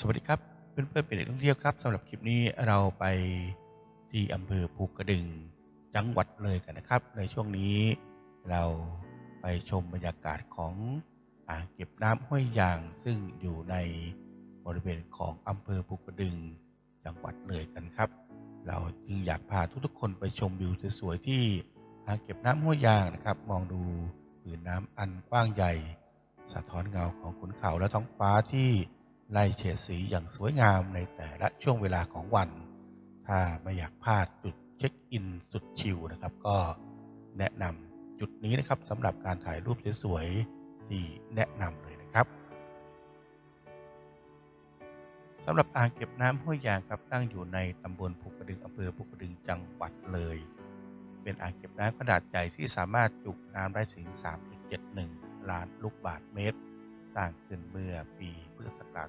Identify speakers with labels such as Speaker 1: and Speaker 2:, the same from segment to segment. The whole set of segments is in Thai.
Speaker 1: สวัสดีครับ เพื่อนเพื่อนๆเป็นนักท่องเที่ยวครับสำหรับคลิปนี้เราไปที่อำเภอภูกระดึงจังหวัดเลยกันนะครับ ในช่วงนี้เราไปชมบรรยากาศของอ่างเก็บน้ำห้วยยาง ซึ่งอยู่ในบริเวณของอำเภอภูกระดึงจังหวัดเลยกันครับ เราจึงอยากพาทุกๆคนไปชมวิวสวยๆที่อ่างเก็บน้ำห้วยยางนะครับ มองดูผืนน้ำอันกว้างใหญ่ สะท้อนเงาของขุนเขาและท้องฟ้าที่ ไล่เฉดสีอย่างสวยงามในแต่ละช่วงเวลาของวัน ถ้าไม่อยากพลาดจุดเช็คอินสุดชิลนะครับ ก็แนะนำจุดนี้นะครับสำหรับการถ่ายรูปสวยๆที่แนะนำเลยนะครับสำหรับอ่างเก็บน้ำห้วยยางครับตั้งอยู่ในตำบลภูกระดึงอำเภอภูกระดึงจังหวัดเลย เป็นอ่างเก็บน้ำขนาดใหญ่ที่สามารถจุน้ำได้ถึง 3.71 ล้านลูกบาศก์เมตร ร้างขึ้นเมื่อปีพุทธศักราช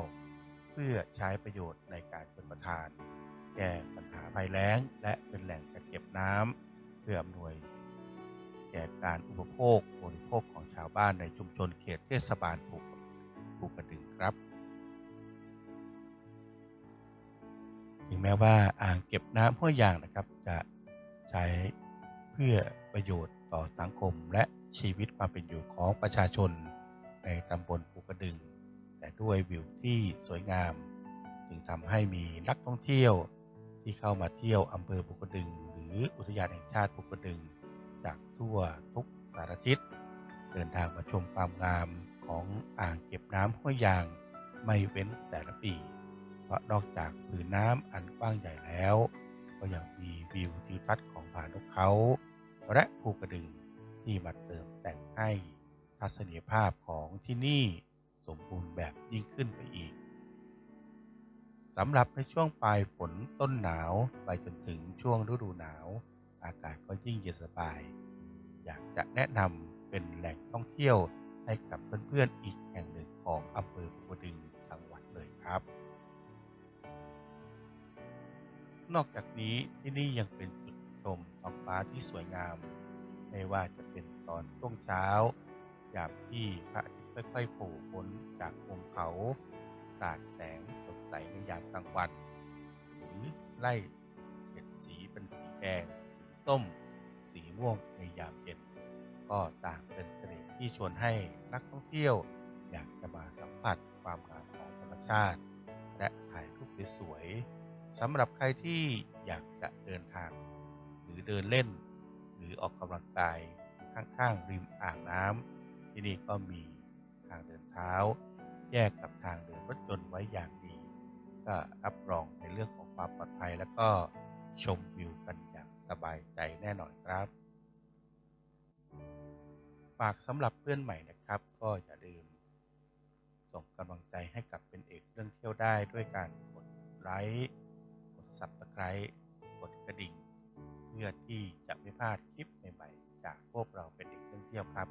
Speaker 1: 2509 เพื่อใช้ประโยชน์ในการชนประทาน แก้ปัญหาภัยแล้ง และเป็นแหล่งกักเก็บน้ำเพื่ออำนวย แก่การอุปโภคบริโภคของชาวบ้านในชุมชนเขตเทศบาลภูภูกระดึงครับถึงแม้ว่าอ่างเก็บน้ำห้วยยางนะครับจะใช้เพื่อประโยชน์ต่อสังคมและชีวิตความเป็นอยู่ของประชาชน ในตำบลภูกระดึง แต่ด้วยวิวที่สวยงาม จึงทำให้มีนักท่องเที่ยวที่เข้ามาเที่ยวอำเภอภูกระดึง หรืออุทยานแห่งชาติภูกระดึง จากทั่วทุกสารทิศเดินทางมาชมความงามของอ่างเก็บน้ำห้วยยางไม่เว้นแต่ละปีเพราะนอกจากผืนน้ำอันกว้างใหญ่แล้ว ก็ยังมีวิวทิวทัศน์ของผานกเขา และภูกระดึงที่มา ทัศนียภาพของที่นี่สมบูรณ์แบบยิ่งขึ้นไปอีกสำหรับในช่วงปลายฝนต้นหนาวไปจนถึงช่วงฤดูหนาว อากาศก็ยิ่งเย็นสบาย อยากจะแนะนำเป็นแหล่งท่องเที่ยวให้กับเพื่อนๆอีกแห่งหนึ่งของอำเภอภูดึงจังหวัดเลยครับ นอกจากนี้ที่นี่ยังเป็นจุดชมท้องฟ้าที่สวยงาม ไม่ว่าจะเป็นตอนช่วงเช้า ยามที่พระอาทิตย์ค่อยๆโผล่พ้นจากมุมเขาสาดแสงสดใสในยามกลางวัน หรือไล่เฉดสีเป็นสีแดง สีส้ม สีม่วงในยามเย็น ก็ต่างเป็นเสน่ห์ที่ชวนให้นักท่องเที่ยว อยากจะมาสัมผัสความงามของธรรมชาติ และถ่ายรูปสวยๆสำหรับใครที่อยากจะเดินทาง หรือเดินเล่น หรือออกกำลังกายข้างๆริมอ่างน้ำ ที่นี่ก็มีทางเดินเท้า แยกกับทางเดินรถยนต์ไว้อย่างดี ก็รับรองในเรื่องของความปลอดภัย แล้วก็ชมวิวกันอย่างสบายใจแน่นอนครับฝากสำหรับเพื่อนใหม่นะครับ ก็อย่าลืม ส่งกำลังใจให้กับเป็นเอกเรื่องเที่ยวได้ด้วยการกดไลค์กด Subscribe กดกระดิ่ง เพื่อที่จะไม่พลาดคลิปใหม่ ๆ จากพวกเราเป็นเอกเรื่องเที่ยวครับ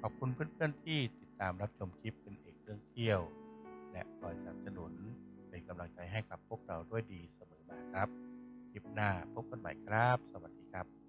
Speaker 1: ขอบคุณเพื่อนๆที่ติดตามรับชมคลิปเป็นเอกเรื่องเที่ยว และคอยสนับสนุนเป็นกำลังใจให้กับพวกเราด้วยดีเสมอมาครับ คลิปหน้าพบกันใหม่ครับ สวัสดีครับ